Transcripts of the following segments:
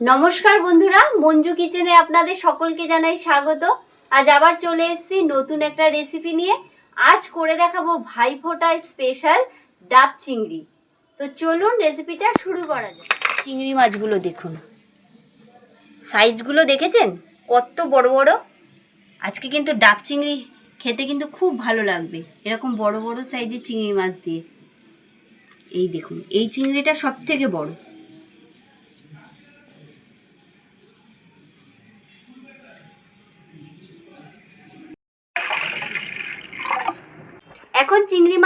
নমস্কার বন্ধুরা, মঞ্জু কিচেনে আপনাদের সকলকে জানাই স্বাগত। আজ আবার চলে এসেছি নতুন একটা রেসিপি নিয়ে। আজ করে দেখাবো ভাইফোঁটা স্পেশাল ডাব চিংড়ি। তো চলুন রেসিপিটা শুরু করা যাক। চিংড়ি মাছগুলো দেখুন। সাইজগুলো দেখেছেন? কত বড় বড়। আজকে কিন্তু ডাব চিংড়ি খেতে কিন্তু খুব ভালো লাগবে। এরকম বড় বড় সাইজের চিংড়ি মাছ দিয়ে। এই দেখুন, এই চিংড়িটা সব থেকে বড়।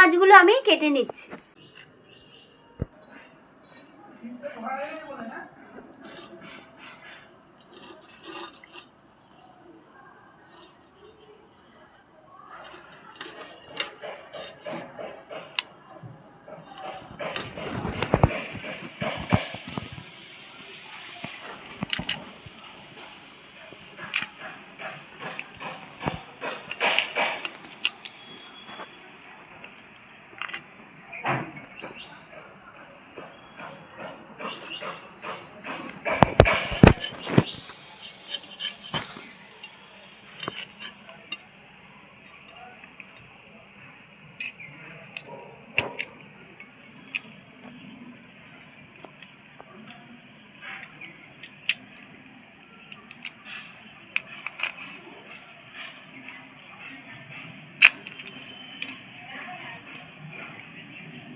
মাছগুলো আমি কেটে নিচ্ছি।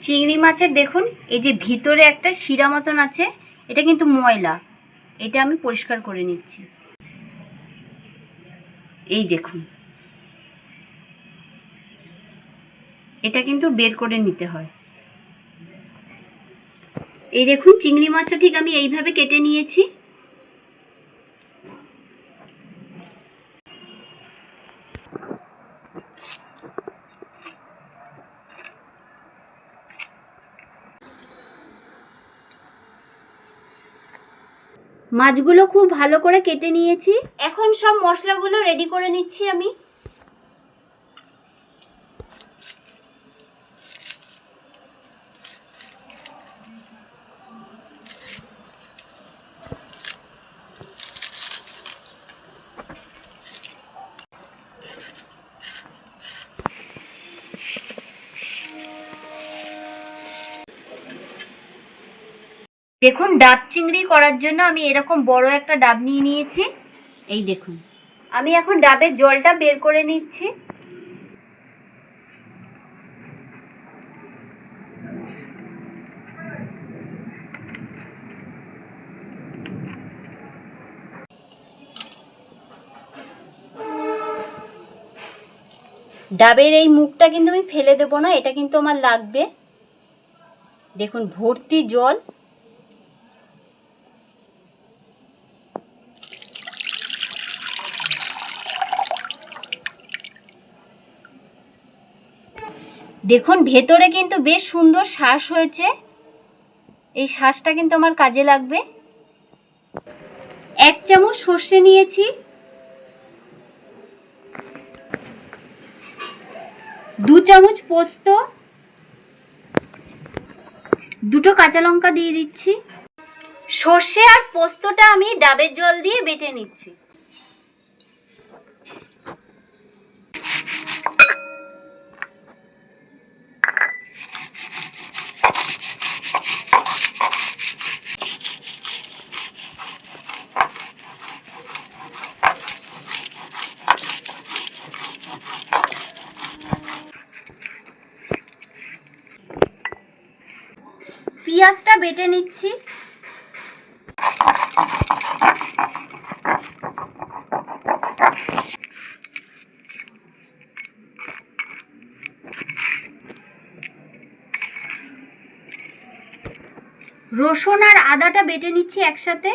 চিংড়ি মাছের দেখুন, এই যে ভিতরে একটা শিরা মতন আছে, এটা কিন্তু ময়লা। এটা আমি পরিষ্কার করে নিচ্ছি। এই দেখুন। এটা কিন্তু বের করে নিতে হয়। এই দেখুন, চিংড়ি মাছটা ঠিক আমি এইভাবে কেটে নিয়েছি। মাছগুলো খুব ভালো করে কেটে নিয়েছি। এখন সব মশলাগুলো রেডি করে নিচ্ছি আমি। দেখুন, ডাব চিংড়ি করার জন্য আমি এরকম বড় একটা ডাব নিয়ে নিয়েছি। এই দেখুন, আমি এখন ডাবের জলটা বের করে নিচ্ছি। ডাবের এই মুখটা কিন্তু আমি ফেলে দেবো না, এটা কিন্তু আমার লাগবে। দেখুন, ভর্তি জল। দেখুন, ভেতরে কিন্তু বেশ সুন্দর শ্বাস হয়েছে। এই শ্বাসটা কিন্তু আমার কাজে লাগবে। এক চামচ সর্ষে নিয়েছি। দু চামচ পোস্ত। দুটো কাঁচা লঙ্কা দিয়ে দিচ্ছি। সর্ষে আর পোস্তটা আমি ডাবের জল দিয়ে বেটে নিচ্ছি। পেঁয়াজটা বেটে নিচ্ছি। রসুন আর আদাটা বেটে নিচ্ছি একসাথে।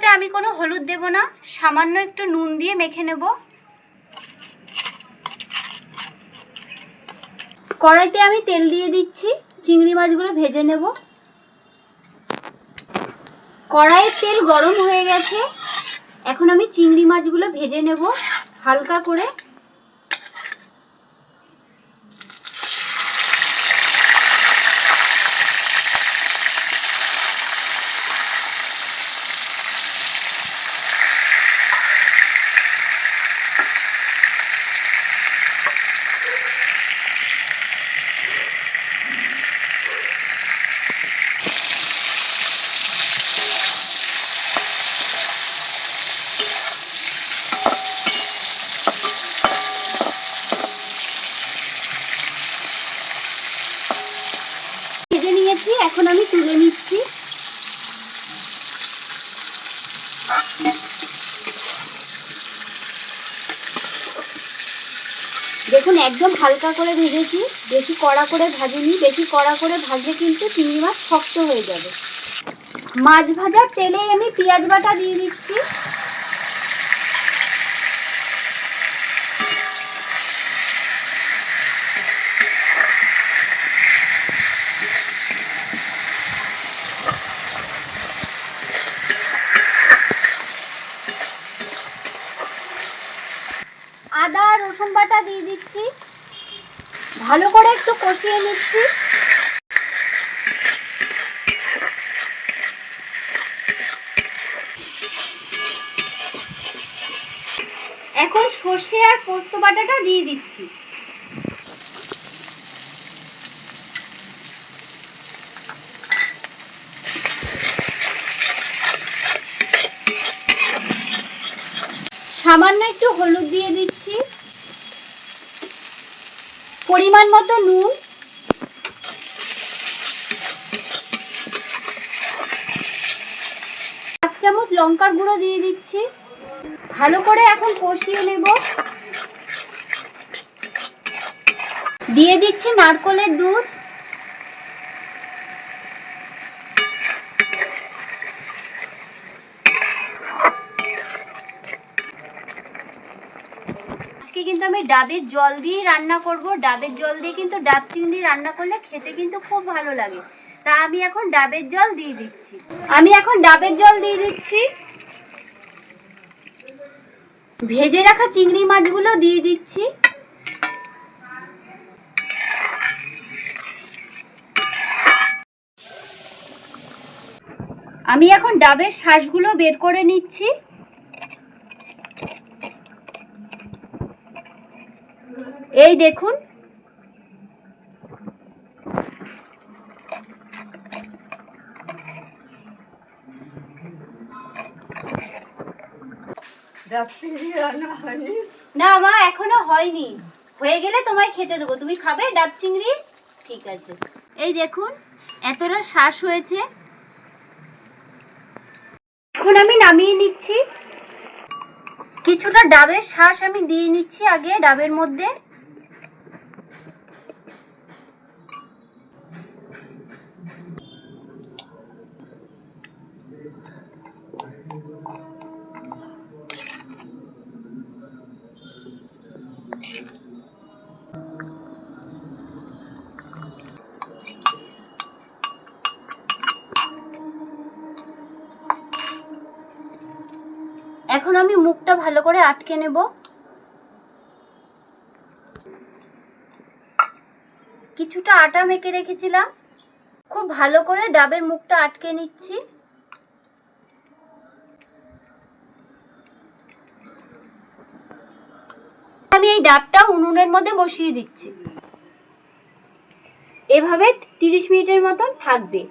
শুক্তোতে আমি কোনো হলুদ দেব না। সামান্য একটু নুন দিয়ে মেখে নেব। কড়াইতে আমি তেল দিয়ে দিচ্ছি। চিংড়ি মাছগুলো ভেজে নেব। কড়াইয়ের তেল গরম হয়ে গেছে। এখন আমি চিংড়ি মাছগুলো ভেজে নেব হালকা করে। দেখুন, একদম হালকা করে ভেজেছি। বেশি কড়া করে ভাজিনি। বেশি কড়া করে ভাজলে কিন্তু চিংড়ি মাছ শক্ত হয়ে যাবে। মাছ ভাজার তেলেই আমি পেঁয়াজ বাটা দিয়ে দিচ্ছি আদা রসুন বাটা দিয়ে দিচ্ছি ভালো করে একটু কষিয়ে নিচ্ছি। এখন সর্ষে আর পোস্ত বাটাটা দিয়ে দিচ্ছি। সামান্য একটু হলুদ দিয়ে দিচ্ছি। পরিমাণ মতো নুন। এক চামচ লঙ্কার গুঁড়ো দিয়ে দিচ্ছি। ভালো করে এখন কষিয়ে নেব। দিয়ে দিচ্ছি নারকলের দুধ আজকে কিন্তু আমি ডাবের জল দিয়েই রান্না করব। ডাবের জল দিয়ে কিন্তু ডাব চিংড়ি রান্না করলে খেতে কিন্তু খুব ভালো লাগে। তা আমি এখন ডাবের জল দিয়ে দিচ্ছি। আমি এখন ডাবের জল দিয়ে দিচ্ছি। ভেজে রাখা চিংড়ি মাছগুলো দিয়ে দিচ্ছি। আমি এখন ডাবের শ্বাসগুলো বের করে নিচ্ছি। এই দেখুন। না মা, এখনও হয়নি। হয়ে গেলে তোমায় খেতে দেবো। তুমি খাবে ডাব চিংড়ি? ঠিক আছে। এই দেখুন, এতটা শ্বাস হয়েছে। এখন আমি নামিয়ে নিচ্ছি। কিছুটা ডাবের শ্বাস আমি দিয়ে নিচ্ছি আগে, ডাবের মধ্যে। আমি মুখটা ভালো করে আটকে নেব। কিছুটা আটা মেখে রেখেছিলাম। খুব ভালো করে ডাবের মুখটা আটকে নিচ্ছি। আমি এই ডাবটা উনুনের মধ্যে বসিয়ে দিচ্ছি। এভাবে তিরিশ মিনিটের মতন থাকবে।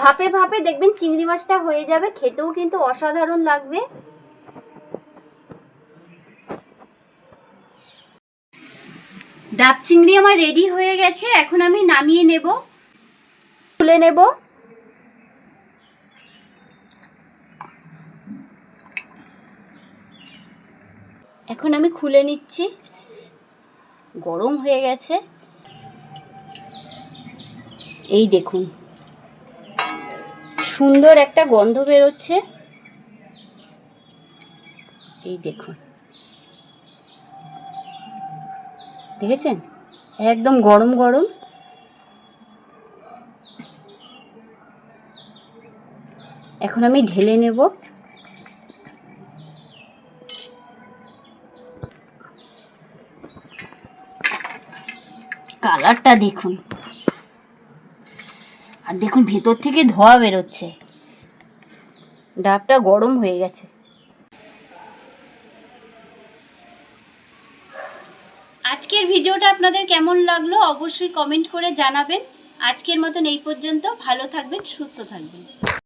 ভাপে ভাপে দেখবেন চিংড়ি মাছটা হয়ে যাবে, খেতেও কিন্তু অসাধারণ লাগবে। ডাব চিংড়ি আমার রেডি হয়ে গেছে, এখন আমি নামিয়ে নেব। তুলে নেব। এখন আমি খুলে নিচ্ছি। গরম হয়ে গেছে। এই দেখুন। সুন্দর একটা গন্ধ বেরোচ্ছে। এই দেখুন। দেখেছেন? একদম গরম গরম। এখন আমি ঢেলে নেব। কালারটা দেখুন। আর দেখুন, ভেতর থেকে ধোয়া বেরোচ্ছে। ডাবটা গরম হয়ে গেছে। আজকের ভিডিওটা আপনাদের কেমন লাগল অবশ্যই কমেন্ট করে জানাবেন। আজকের মতন এই পর্যন্ত, ভালো থাকবেন, সুস্থ থাকবেন।